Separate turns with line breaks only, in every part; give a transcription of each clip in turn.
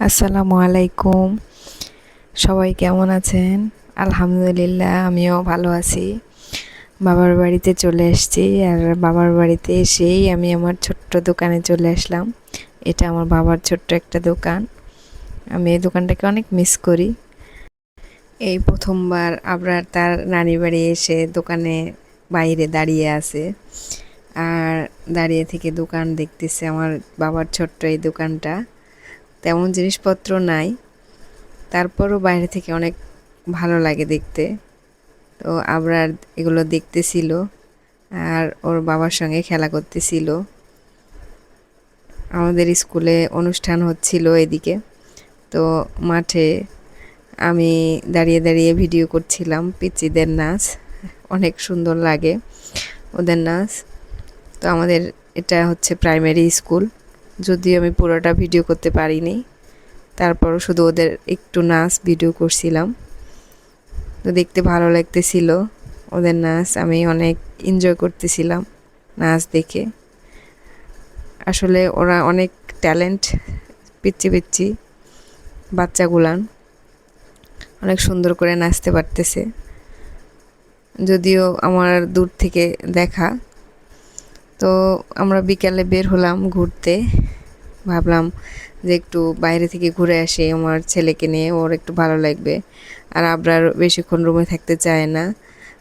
আসসালামু আলাইকুম। সবাই কেমন আছেন? আলহামদুলিল্লাহ, আমিও ভালো আছি। বাবার বাড়িতে চলে এসেছি আর বাবার বাড়িতে এসেই আমি আমার ছোট্ট দোকানে চলে আসলাম। এটা আমার বাবার ছোট্ট একটা দোকান। আমি এই দোকানটাকে অনেক মিস করি। এই প্রথমবার আবরার তার নানি বাড়ি এসে দোকানে বাইরে দাঁড়িয়ে আছে। আর দাঁড়িয়ে থেকে দোকান দেখতেছে আমার বাবার ছোট্ট এই দোকানটা। তেমন জিনিসপত্র নাই। তারপরও বাইরে থেকে অনেক ভালো লাগে দেখতে। তো আবরার এগুলো দেখতেছিল আর ওর বাবার সঙ্গে খেলা করতেছিল। আমাদের স্কুলে অনুষ্ঠান হচ্ছিল এদিকে। তো মাঠে আমি দাঁড়িয়ে দাঁড়িয়ে ভিডিও করছিলাম পিচিদের নাচ। অনেক সুন্দর লাগে ওদের নাচ। তো আমাদের এটা হচ্ছে প্রাইমারি স্কুল যদিও আমি পুরোটা ভিডিও করতে পারিনি। তারপরও শুধু ওদের একটু নাচ ভিডিও করছিলাম। তো দেখতে ভালো লাগতেছিল। ওদের নাচ আমি অনেক এনজয় করতেছিলাম নাচ দেখে। আসলে ওরা অনেক ট্যালেন্ট পিচ্ছি পিচ্ছি বাচ্চাগুলান। অনেক সুন্দর করে নাচতে পারতেছে। যদিও আমার দূর থেকে দেখা। তো আমরা বিকালে বের হলাম ঘুরতে। ভাবলাম যে একটু বাইরে থেকে ঘুরে আসি, আমার ছেলেকে নিয়ে, ওর একটু ভালো লাগবে। আর আবরার বেশিক্ষণ রুমে থাকতে চায় না।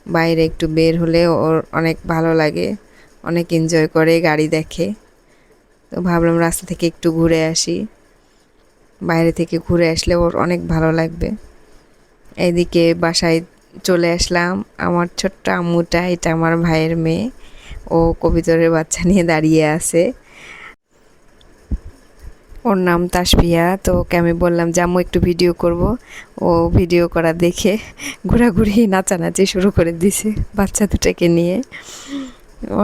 বাইরে একটু বের হলে ওর অনেক ভালো লাগে, অনেক এনজয় করে, গাড়ি দেখে। তো ভাবলাম রাস্তা থেকে একটু ঘুরে আসি। বাইরে থেকে ঘুরে আসলে ওর অনেক ভালো লাগবে। এদিকে বাসায় চলে আসলাম। আমার ছোট্ট আম্মুটা, এটা আমার ভাইয়ের মেয়ে। ও কবিতরের বাচ্চা নিয়ে দাঁড়িয়ে আছে। ওর নাম তাসপিয়া তো ওকে আমি বললাম যে, আম্মু, একটু ভিডিও করব। ও ভিডিও করা দেখে ঘোরাঘুরি, নাচানাচি শুরু করে দিছে বাচ্চা দুটাকে নিয়ে।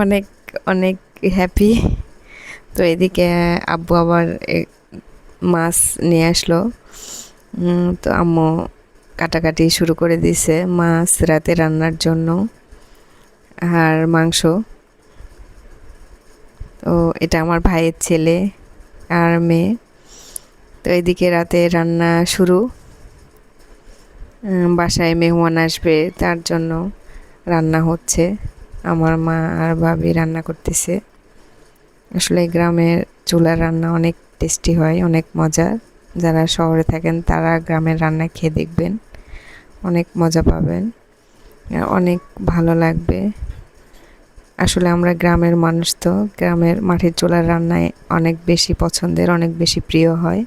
অনেক অনেক হ্যাপি তো এদিকে আব্বু আবার মাছ নিয়ে আসলো। তো আম্মু কাটাকাটি শুরু করে দিছে মাছ রাতে রান্নার জন্য আর মাংস। তো এটা আমার ভাইয়ের ছেলে। আর মেয়ে। তো এদিকে রাতে রান্না শুরু। বাসায় মেহমান আসবে, তার জন্য রান্না হচ্ছে। আমার মা আর ভাবি রান্না করতেছে। আসলে গ্রামের চুলার রান্না অনেক টেস্টি হয়, অনেক মজা। যারা শহরে থাকেন, তারা গ্রামের রান্না খেয়ে দেখবেন। অনেক মজা পাবেন। অনেক ভালো লাগবে। আসলে আমরা গ্রামের মানুষ তো, গ্রামের মাঠের চুলার রান্নায় অনেক বেশি পছন্দের, অনেক বেশি প্রিয় হয়।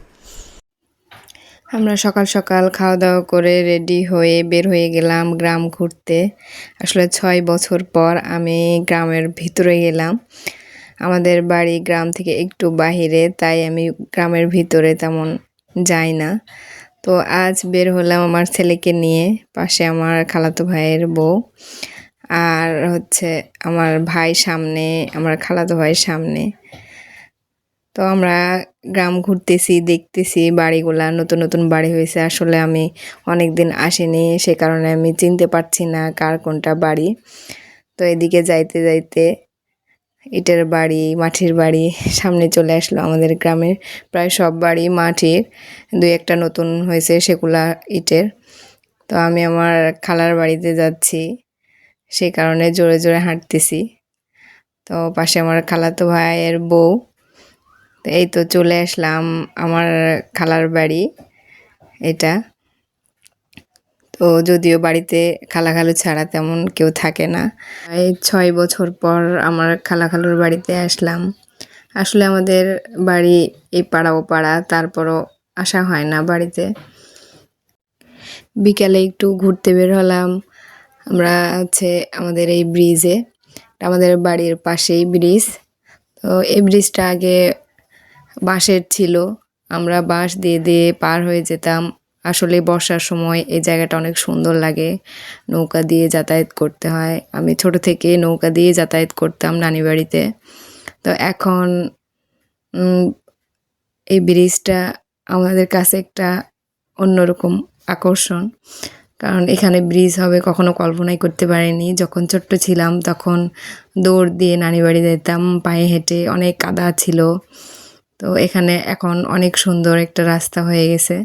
আমরা সকাল সকাল খাওয়া দাওয়া করে রেডি হয়ে বের হয়ে গেলাম গ্রাম ঘুরতে। আসলে ছয় বছর পর আমি গ্রামের ভিতরে গেলাম। আমাদের বাড়ি গ্রাম থেকে একটু বাহিরে, তাই আমি গ্রামের ভিতরে তেমন যাই না। তো আজ বের হলাম আমার ছেলেকে নিয়ে, পাশে আমার খালাতো ভাইয়ের বউ। আর হচ্ছে আমার ভাই সামনে, আমার খালাতো ভাইয়ের সামনে। তো আমরা গ্রাম ঘুরতেছি, দেখতেছি বাড়িগুলা, নতুন নতুন বাড়ি হয়েছে। আসলে আমি অনেক দিন আসিনি, সে কারণে আমি চিনতে পারছি না কার কোনটা বাড়ি। তো এদিকে যাইতে যাইতে ইটের বাড়ি, মাটির বাড়ি সামনে চলে আসলো আমাদের গ্রামের। প্রায় সব বাড়ি মাটির, দুই একটা নতুন হয়েছে সেগুলা ইটের। তো আমি আমার খালার বাড়িতে যাচ্ছি। সেই কারণে জোরে জোরে হাঁটতেছি। তো পাশে আমার খালাতো ভাইয়ের বউ। তো এই তো চলে আসলাম আমার খালার বাড়ি, এটা। তো যদিও বাড়িতে খালা খালু ছাড়া তেমন কেউ থাকে না। এই ছয় বছর পর আমার খালা খালুর বাড়িতে আসলাম। আসলে আমাদের বাড়ি এই পাড়া ও পাড়া, তারপরও আসা হয় না বাড়িতে। বিকালে একটু ঘুরতে বের হলাম। আমরা হচ্ছে আমাদের এই ব্রিজে আমাদের বাড়ির পাশেই ব্রিজ তো এই ব্রিজটা আগে বাঁশের ছিল, আমরা বাঁশ দিয়ে দিয়ে পার হয়ে যেতাম। আসলে বর্ষার সময় এই জায়গাটা অনেক সুন্দর লাগে, নৌকা দিয়ে যাতায়াত করতে হয়। আমি ছোট থেকে নৌকা দিয়ে যাতায়াত করতাম নানি বাড়িতে। তো এখন এই ব্রিজটা আমাদের কাছে একটা অন্যরকম আকর্ষণ। কারণ এখানে ব্রিজ হবে, কখনো কল্পনাই করতে পারিনি। যখন ছোট্ট ছিলাম, তখন দৌড় দিয়ে নানি বাড়ি যেতাম, পায়ে হেঁটে অনেক কাদা ছিল। তো এখানে এখন অনেক সুন্দর একটা রাস্তা হয়ে গেছে,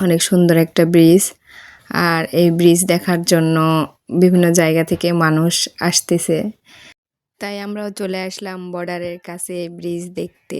অনেক সুন্দর একটা ব্রিজ আর এই ব্রিজ দেখার জন্য বিভিন্ন জায়গা থেকে মানুষ আসতেছে। তাই আমরাও চলে আসলাম বর্ডারের কাছে ব্রিজ দেখতে।